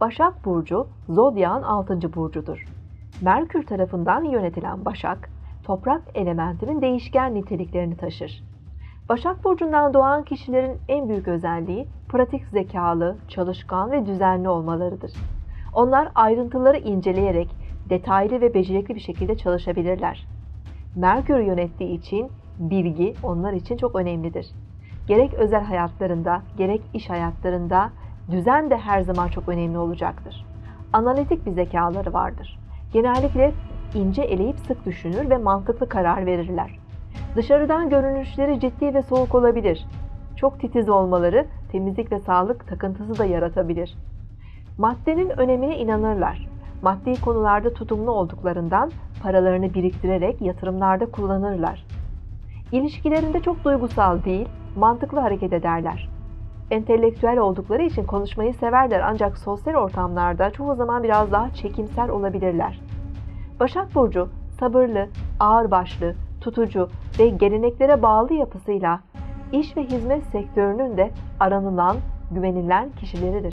Başak Burcu, Zodyak'ın 6. burcudur. Merkür tarafından yönetilen Başak, toprak elementinin değişken niteliklerini taşır. Başak Burcu'ndan doğan kişilerin en büyük özelliği pratik zekalı, çalışkan ve düzenli olmalarıdır. Onlar ayrıntıları inceleyerek detaylı ve becerikli bir şekilde çalışabilirler. Merkür yönettiği için bilgi onlar için çok önemlidir. Gerek özel hayatlarında, gerek iş hayatlarında düzen de her zaman çok önemli olacaktır. Analitik bir zekaları vardır. Genellikle ince eleyip sık düşünür ve mantıklı karar verirler. Dışarıdan görünüşleri ciddi ve soğuk olabilir. Çok titiz olmaları temizlik ve sağlık takıntısı da yaratabilir. Maddenin önemine inanırlar. Maddi konularda tutumlu olduklarından paralarını biriktirerek yatırımlarda kullanırlar. İlişkilerinde çok duygusal değil, mantıklı hareket ederler entelektüel oldukları için konuşmayı severler ancak sosyal ortamlarda çoğu zaman biraz daha çekimsel olabilirler. Başak Burcu sabırlı, ağırbaşlı, tutucu ve geleneklere bağlı yapısıyla iş ve hizmet sektörünün de aranılan, güvenilen kişileridir.